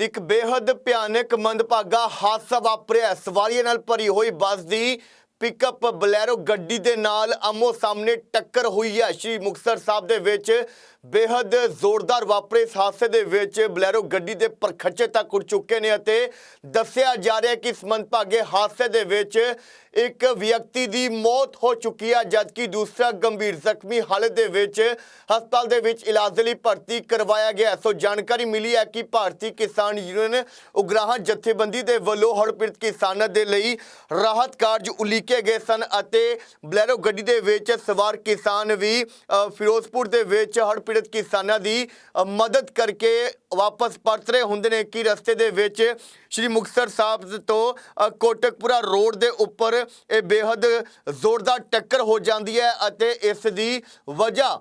ਤੇ ਇੱਕ ਬੇਹੱਦ ਭਿਆਨਕ ਮੰਦਭਾਗਾ ਹਾਦਸਾ ਵਾਪਰਿਆ। ਸਵਾਰੀਆਂ ਨਾਲ ਭਰੀ ਹੋਈ ਬੱਸ ਦੀ ਪਿਕਅਪ ਬਲੈਰੋ ਗੱਡੀ ਦੇ ਨਾਲ ਆਮੋ ਸਾਹਮਣੇ ਟੱਕਰ ਹੋਈ ਹੈ। ਸ਼੍ਰੀ ਮੁਕਤਸਰ ਸਾਹਿਬ ਦੇ ਵਿੱਚ ਬੇਹੱਦ ਜ਼ੋਰਦਾਰ ਵਾਪਰੇ। ਇਸ ਹਾਦਸੇ ਦੇ ਵਿੱਚ ਬਲੈਰੋ ਗੱਡੀ ਦੇ ਪਰਖੱਚੇ ਤੱਕ ਉੱਡ ਚੁੱਕੇ ਨੇ ਅਤੇ ਦੱਸਿਆ ਜਾ ਰਿਹਾ ਕਿ ਇਸ ਮੰਦਭਾਗੇ ਹਾਦਸੇ ਦੇ ਵਿੱਚ ਇੱਕ ਵਿਅਕਤੀ ਦੀ ਮੌਤ ਹੋ ਚੁੱਕੀ ਹੈ ਜਦਕਿ ਦੂਸਰਾ ਗੰਭੀਰ ਜ਼ਖਮੀ ਹਾਲਤ ਦੇ ਵਿੱਚ ਹਸਪਤਾਲ ਦੇ ਵਿੱਚ ਇਲਾਜ ਦੇ ਲਈ ਭਰਤੀ ਕਰਵਾਇਆ ਗਿਆ ਸੋ ਜਾਣਕਾਰੀ ਮਿਲੀ ਹੈ ਕਿ ਭਾਰਤੀ ਕਿਸਾਨ ਯੂਨੀਅਨ ਉਗਰਾਹਾਂ ਜਥੇਬੰਦੀ ਦੇ ਵੱਲੋਂ ਹੜ੍ਹ ਪੀੜਤ ਕਿਸਾਨਾਂ ਦੇ ਲਈ ਰਾਹਤ ਕਾਰਜ ਉਲੀਕੇ ਗਏ ਸਨ ਅਤੇ ਬਲੈਰੋ ਗੱਡੀ ਦੇ ਵਿੱਚ ਸਵਾਰ ਕਿਸਾਨ ਵੀ ਫਿਰੋਜ਼ਪੁਰ ਦੇ ਵਿੱਚ ਹੜ੍ਹ ਪੀੜਤ ਕਿਸਾਨਾਂ ਦੀ ਮਦਦ ਕਰਕੇ ਵਾਪਸ ਪਰਤ ਰਹੇ ਹੁੰਦੇ ਨੇ ਕਿ ਰਸਤੇ ਦੇ ਵਿੱਚ ਸ਼੍ਰੀ ਮੁਕਤਸਰ ਸਾਹਿਬ ਤੋਂ ਕੋਟਕਪੁਰਾ ਰੋਡ ਦੇ ਉੱਪਰ ਇਹ ਬੇहद ਜ਼ੋਰਦਾਰ ਟੱਕਰ ਹੋ ਜਾਂਦੀ ਹੈ ਅਤੇ ਇਸ ਦੀ ਵਜ੍ਹਾ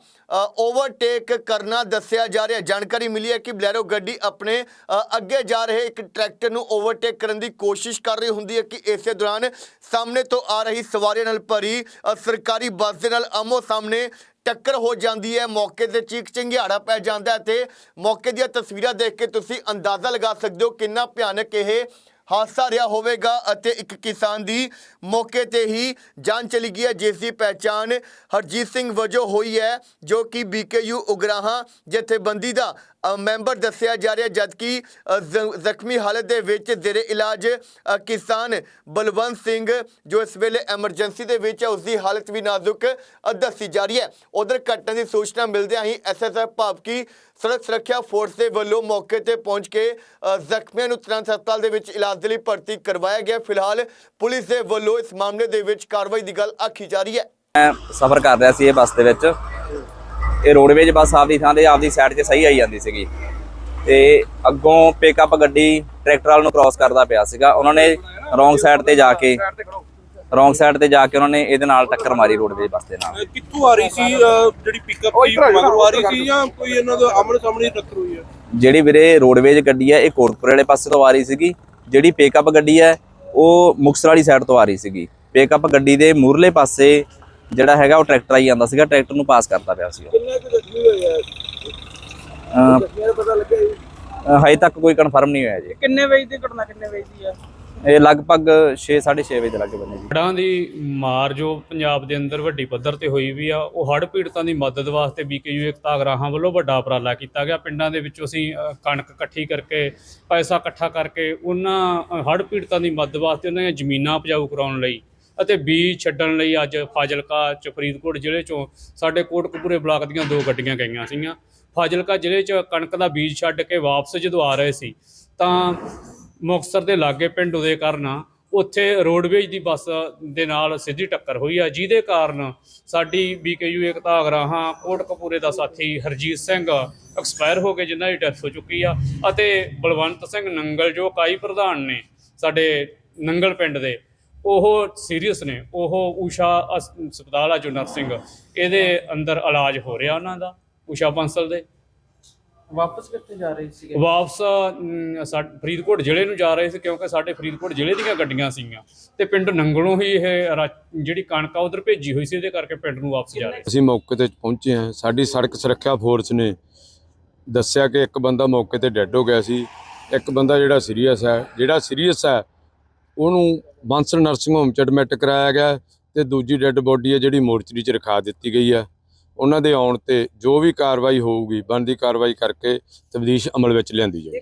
ਓਵਰਟੇਕ ਕਰਨਾ ਦੱਸਿਆ ਜਾ ਰਿਹਾ। ਜਾਣਕਾਰੀ ਮਿਲੀ ਹੈ ਕਿ ਬਲੈਰੋ ਗੱਡੀ ਆਪਣੇ ਅੱਗੇ ਜਾ ਰਹੇ ਇੱਕ ਟਰੈਕਟਰ ਨੂੰ ਓਵਰਟੇਕ ਕਰਨ ਦੀ ਕੋਸ਼ਿਸ਼ ਕਰ ਰਹੀ ਹੁੰਦੀ ਹੈ ਕਿ ਇਸੇ ਦੌਰਾਨ ਸਾਹਮਣੇ ਤੋਂ ਆ ਰਹੀ ਸਵਾਰੀਆਂ ਨਾਲ ਭਰੀ ਸਰਕਾਰੀ ਬੱਸ ਦੇ ਨਾਲ ਆਮੋ ਸਾਹਮਣੇ ਟੱਕਰ ਹੋ ਜਾਂਦੀ ਹੈ। ਮੌਕੇ ਤੇ ਚੀਕ ਚਿੰਗਿਆੜਾ ਪੈ ਜਾਂਦਾ ਹੈ ਤੇ ਮੌਕੇ ਦੀਆਂ ਤਸਵੀਰਾਂ ਦੇਖ ਕੇ ਤੁਸੀਂ ਅੰਦਾਜ਼ਾ ਲਗਾ ਸਕਦੇ ਹੋ ਕਿੰਨਾ ਭਿਆਨਕ ਇਹ ਹਾਦਸਾ ਰਿਹਾ ਹੋਵੇਗਾ ਅਤੇ ਇੱਕ ਕਿਸਾਨ ਦੀ ਮੌਕੇ ਤੇ ਹੀ ਜਾਨ ਚਲੀ ਗਈ ਹੈ, ਜਿਸ ਦੀ ਪਹਿਚਾਣ ਹਰਜੀਤ ਸਿੰਘ ਵਜੋਂ ਹੋਈ ਹੈ, ਜੋ ਕਿ ਬੀਕੇਯੂ ਉਗਰਾਹਾਂ ਜਥੇਬੰਦੀ ਦਾ ਮੈਂਬਰ ਦੱਸਿਆ ਜਾ ਰਿਹਾ, ਜਦਕਿ ਜ਼ਖਮੀ ਹਾਲਤ ਦੇ ਵਿੱਚ ਜ਼ੇਰੇ ਇਲਾਜ ਕਿਸਾਨ ਬਲਵੰਤ ਸਿੰਘ, ਜੋ ਇਸ ਵੇਲੇ ਐਮਰਜੈਂਸੀ ਦੇ ਵਿੱਚ ਹੈ ਉਸ ਦੀ ਹਾਲਤ ਵੀ ਨਾਜ਼ੁਕ ਦੱਸੀ ਜਾ ਰਹੀ ਹੈ। ਉਧਰ ਘਟਨਾ ਦੀ ਸੂਚਨਾ ਮਿਲਦਿਆਂ ਹੀ ਐਸਐਸਐਫ ਭਾਵਕੀ ਸੜਕ ਸੁਰੱਖਿਆ ਫੋਰਸ ਦੇ ਵੱਲੋਂ ਮੌਕੇ ਤੇ ਪਹੁੰਚ ਕੇ ਜ਼ਖਮੀਆਂ ਨੂੰ ਤੁਰੰਤ ਹਸਪਤਾਲ ਦੇ ਵਿੱਚ ਇਲਾਜ ਦੇ ਲਈ ਭਰਤੀ ਕਰਵਾਇਆ ਗਿਆ। ਫਿਲਹਾਲ ਪੁਲਿਸ ਦੇ ਵੱਲੋਂ ਇਸ ਮਾਮਲੇ ਦੇ ਵਿੱਚ ਕਾਰਵਾਈ ਦੀ ਗੱਲ ਆਖੀ ਜਾ ਰਹੀ ਹੈ। ਮੈਂ ਸਫ਼ਰ ਕਰ ਰਿਹਾ ਸੀ ਇਹ ਬੱਸ ਦੇ ਵਿੱਚ। ਇਹ ਰੋਡਵੇਜ ਬੱਸ ਆਪਦੀ ਥਾਂ ਤੇ ਆਪਦੀ ਸਾਈਡ 'ਤੇ ਸਹੀ ਆਈ ਜਾਂਦੀ ਸੀਗੀ। ਤੇ ਅੱਗੋਂ ਪਿਕਅਪ ਗੱਡੀ ਟਰੈਕਟਰ ਵਾਲ ਨੂੰ ਕ੍ਰਾਸ ਕਰਦਾ ਪਿਆ ਸੀਗਾ। ਉਹਨਾਂ ਨੇ ਰੋਂਗ ਸਾਈਡ ਤੇ ਜਾ ਕੇ ਰੋਂਗ ਸਾਈਡ ਤੇ ਜਾ ਕੇ ਉਹਨਾਂ ਨੇ ਇਹਦੇ ਨਾਲ ਟੱਕਰ ਮਾਰੀ ਰੋਡਵੇਜ ਬੱਸ ਦੇ ਨਾਲ। ਕਿੱਥੋਂ ਆ ਰਹੀ ਸੀ ਜਿਹੜੀ ਪਿਕਅਪ ਸੀ ਮਗਰੋਂ ਆ ਰਹੀ ਸੀ ਜਾਂ। ਕੋਈ ਇਹਨਾਂ ਦਾ ਆਮਣੇ ਸਾਹਮਣੇ ਟੱਕਰ ਹੋਈ ਹੈ? ਜਿਹੜੀ ਵੀਰੇ ਰੋਡਵੇਜ ਗੱਡੀ ਹੈ ਇਹ ਕੋਟਪੁਰੇ ਵਾਲੇ ਪਾਸੇ ਤੋਂ ਆ ਰਹੀ ਸੀਗੀ। ਜਿਹੜੀ ਪਿਕਅਪ ਗੱਡੀ ਹੈ ਉਹ ਮੁਕਤਸਰ ਵਾਲੀ ਸਾਈਡ ਤੋਂ ਆ ਰਹੀ ਸੀਗੀ। ਪਿਕਅਪ ਗੱਡੀ ਦੇ ਮੂਰਲੇ ਪਾਸੇ ਜਿਹੜਾ ਹੈਗਾ ਉਹ ਟਰੈਕਟਰ ਆਈ ਜਾਂਦਾ ਸੀਗਾ ਟਰੈਕਟਰ ਨੂੰ ਪਾਸ ਕਰਦਾ ਪਿਆ ਸੀ ਕਿੰਨੇ ਕੁ ਜ਼ਖਮੀ ਹੋਏ ਆ? ਅਹ ਜ਼ਖਮੀਆਂ ਦਾ ਪਤਾ ਲੱਗਿਆ ਜੀ? ਅਹ ਹਜੇ ਤੱਕ ਕੋਈ ਕਨਫਰਮ ਨਹੀਂ ਹੋਇਆ ਜੀ। ਕਿੰਨੇ ਵਜੇ ਦੀ ਘਟਨਾ ਕਿੰਨੇ ਵਜੇ ਦੀ ਆ? ਇਹ ਲਗਭਗ 6:30 ਵਜੇ ਦੇ ਲੱਗੇ ਬੰਨੇ ਜੀ। ਹੜ੍ਹਾਂ ਦੀ ਮਾਰ ਜੋ ਪੰਜਾਬ ਦੇ ਅੰਦਰ ਵੱਡੀ ਪੱਧਰ ਤੇ ਹੋਈ ਵੀ ਆ ਉਹ ਹੜ੍ਹ ਪੀੜਤਾਂ ਦੀ ਮਦਦ ਵਾਸਤੇ ਬੀਕੇਯੂ ਏਕਤਾ ਗਰਾਹਾਂ ਵੱਲੋਂ ਵੱਡਾ ਉਪਰਾਲਾ ਕੀਤਾ ਗਿਆ। ਪਿੰਡਾਂ ਦੇ ਵਿੱਚੋਂ ਅਸੀਂ ਅ, ਕਣਕ ਇਕੱਠੀ ਕਰਕੇ ਪੈਸਾ ਇਕੱਠਾ ਕਰਕੇ ਉਹਨਾਂ ਅ, ਹੜ੍ਹ ਪੀੜਤਾਂ ਦੀ ਮਦਦ ਵਾਸਤੇ ਉਹਨਾਂ ਦੀਆਂ ਜ਼ਮੀਨਾਂ ਉਪਜਾਊ ਕਰਾਉਣ ਲਈ ਅਤੇ ਬੀਜ ਛੱਡਣ ਲਈ ਅੱਜ ਫਾਜ਼ਿਲਕਾ ਚ ਫਰੀਦਕੋਟ ਜ਼ਿਲ੍ਹੇ ਚੋਂ ਸਾਡੇ ਕੋਟਕਪੂਰੇ ਬਲਾਕ ਦੀਆਂ ਦੋ ਗੱਡੀਆਂ ਗਈਆਂ ਸੀਗੀਆਂ। ਫਾਜ਼ਿਲਕਾ ਜ਼ਿਲ੍ਹੇ ਚ ਕਣਕ ਦਾ ਬੀਜ ਛੱਡ ਕੇ ਵਾਪਸ ਜਦੋਂ ਆ ਰਹੇ ਸੀ, ਤਾਂ ਮੁਕਤਸਰ ਦੇ ਲਾਗੇ ਪਿੰਡ ਉਹਦੇ ਕਾਰਨ ਉੱਥੇ ਰੋਡਵੇਜ ਦੀ ਬੱਸ ਦੇ ਨਾਲ ਸਿੱਧੀ ਟੱਕਰ ਹੋਈ ਆ, ਜਿਹਦੇ ਕਾਰਨ ਸਾਡੀ ਬੀਕੇਯੂ ਏਕਤਾ ਅਗਰਾਹਾਂ ਕੋਟਕਪੂਰੇ ਦਾ ਸਾਥੀ ਹਰਜੀਤ ਸਿੰਘ ਐਕਸਪਾਇਰ ਹੋ ਗਏ ਜਿਨ੍ਹਾਂ ਦੀ ਡੈਥ ਹੋ ਚੁੱਕੀ ਆ ਅਤੇ ਬਲਵੰਤ ਸਿੰਘ ਨੰਗਲ, ਜੋ ਕਾਈ ਪ੍ਰਧਾਨ ਨੇ ਸਾਡੇ ਨੰਗਲ ਪਿੰਡ ਦੇ ਉਹ ਸੀਰੀਅਸ ਨੇ। ਉਹ ਊਸ਼ਾ ਹਸ- ਹਸਪਤਾਲ ਆ ਜੋ ਨਰਸਿੰਗ ਇਹਦੇ ਅੰਦਰ ਇਲਾਜ ਹੋ ਰਿਹਾ ਉਹਨਾਂ ਦਾ ਊਸ਼ਾ ਬੰਸਲ ਦੇ। ਵਾਪਸ ਕਿੱਥੇ ਜਾ ਰਹੇ ਸੀਗੇ? ਵਾਪਸ ਅਮ, ਸਾ- ਫਰੀਦਕੋਟ ਜ਼ਿਲ੍ਹੇ ਨੂੰ ਜਾ ਰਹੇ ਸੀ ਕਿਉਂਕਿ ਸਾਡੇ ਫਰੀਦਕੋਟ ਜ਼ਿਲ੍ਹੇ ਦੀਆਂ ਗੱਡੀਆਂ ਸੀਗੀਆਂ। ਤੇ ਪਿੰਡ ਨੰਗਲੋਂ ਹੀ ਇਹ ਰਾ- ਜਿਹੜੀ ਕਣਕ ਆ ਉਧਰ ਭੇਜੀ ਹੋਈ ਸੀ ਇਹਦੇ ਕਰਕੇ ਪਿੰਡ ਨੂੰ ਵਾਪਸ ਜਾ ਰਹੇ ਅਸੀਂ ਮੌਕੇ ਤੇ ਪਹੁੰਚੇ ਹਾਂ। ਸਾਡੀ ਸੜਕ ਸੁਰੱਖਿਆ ਫੋਰਸ ਨੇ ਦੱਸਿਆ ਕਿ ਇੱਕ ਬੰਦਾ ਮੌਕੇ ਤੇ ਡੈੱਡ ਹੋ ਗਿਆ ਸੀ। ਇੱਕ ਬੰਦਾ ਜਿਹੜਾ ਸੀਰੀਅਸ ਹੈ ਜਿਹੜਾ ਸੀਰੀਅਸ ਹੈ ਉਹਨੂੰ ਬਾਂਸਰ ਨਰਸਿੰਗ ਹੋਮ ਚ ਐਡਮਿਟ ਕਰਾਇਆ ਗਿਆ ਤੇ ਦੂਜੀ ਡੈੱਡ ਬੋਡੀ ਹੈ ਜਿਹੜੀ ਮੋਰਚਰੀ ਚ ਰਖਾ ਦਿੱਤੀ ਗਈ ਹੈ। ਉਹਨਾਂ ਦੇ ਆਉਣ ਤੇ ਜੋ ਵੀ ਕਾਰਵਾਈ ਹੋਊਗੀ, ਬਣਦੀ ਕਾਰਵਾਈ ਕਰਕੇ ਤਬਦੀਸ਼ ਅਮਲ ਵਿੱਚ ਲਿਆਂਦੀ ਜਾਵੇ